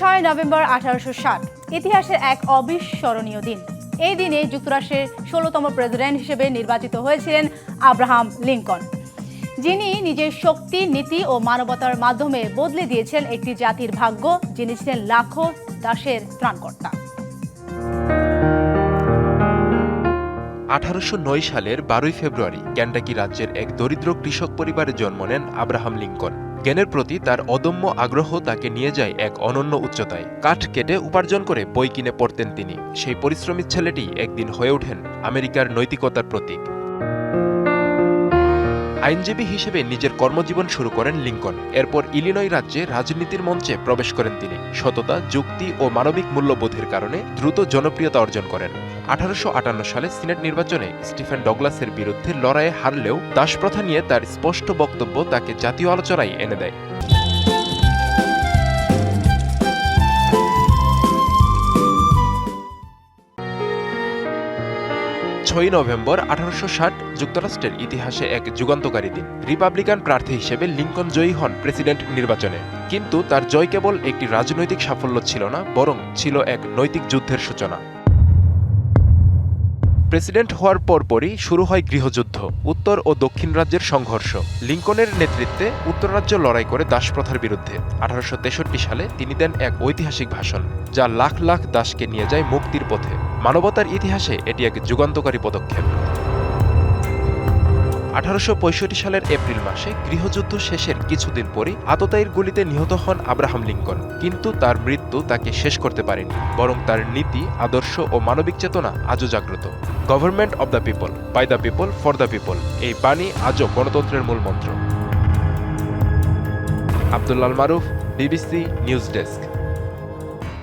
ছয় নভেম্বর আঠারোশো ষাট, ইতিহাসের এক অবিস্মরণীয় দিন। এই দিনে যুক্তরাষ্ট্রের ষোলোতম প্রেসিডেন্ট হিসেবে নির্বাচিত হয়েছিলেন আব্রাহাম লিঙ্কন। যিনি নিজের শক্তি, নীতি ও মানবতার মাধ্যমে বদলে দিয়েছেন একটি জাতির ভাগ্য, যিনি ছিলেন লাখো দাসের ত্রাণকর্তা। আঠারোশো নয় সালের বারোই ফেব্রুয়ারি ক্যান্টাকি রাজ্যের এক দরিদ্র কৃষক পরিবারে জন্ম নেন আব্রাহাম লিঙ্কন। জ্ঞানের প্রতি তার অদম্য আগ্রহ তাকে নিয়ে যায় এক অনন্য উচ্চতায়। কাঠ কেটে উপার্জন করে বই কিনে পড়তেন তিনি। সেই পরিশ্রমী ছেলেটি একদিন হয়ে ওঠেন আমেরিকার নৈতিকতার প্রতীক। আইনজীবী হিসেবে নিজের কর্মজীবন শুরু করেন লিঙ্কন। এরপর ইলিনয় রাজ্যে রাজনীতির মঞ্চে প্রবেশ করেন তিনি। সততা, যুক্তি ও মানবিক মূল্যবোধের কারণে দ্রুত জনপ্রিয়তা অর্জন করেন। আঠারোশো আটান্ন সালে সিনেট নির্বাচনে স্টিফেন ডগলাসের বিরুদ্ধে লড়াইয়ে হারলেও দাসপ্রথা নিয়ে তার স্পষ্ট বক্তব্য তাকে জাতীয় আলোচনায় এনে দেয়। ছয়ই নভেম্বর আঠারোশো ষাট যুক্তরাষ্ট্রের ইতিহাসে এক যুগান্তকারী দিন। রিপাবলিকান প্রার্থী হিসেবে লিঙ্কন জয়ী হন প্রেসিডেন্ট নির্বাচনে। কিন্তু তার জয় কেবল একটি রাজনৈতিক সাফল্য ছিল না, বরং ছিল এক নৈতিক যুদ্ধের সূচনা। প্রেসিডেন্ট হওয়ার পরপরই শুরু হয় গৃহযুদ্ধ, উত্তর ও দক্ষিণ রাজ্যের সংঘর্ষ। লিঙ্কনের নেতৃত্বে উত্তর রাজ্য লড়াই করে দাসপ্রথার বিরুদ্ধে। আঠারোশো তেষট্টি সালে তিনি দেন এক ঐতিহাসিক ভাষণ, যা লাখ লাখ দাসকে নিয়ে যায় মুক্তির পথে। মানবতার ইতিহাসে এটি এক যুগান্তকারী পদক্ষেপ। আঠারোশো পঁয়ষট্টি সালের এপ্রিল মাসে গৃহযুদ্ধ শেষের কিছুদিন পরই আততায়ীর গুলিতে নিহত হন আব্রাহাম লিঙ্কন। কিন্তু তার মৃত্যু তাকে শেষ করতে পারেনি, বরং তার নীতি, আদর্শ ও মানবিক চেতনা আজও জাগ্রত। Government of the people by the people for the people এই বাণী আজও গণতন্ত্রের মূল মন্ত্র Abdullal Maruf, BBC news desk.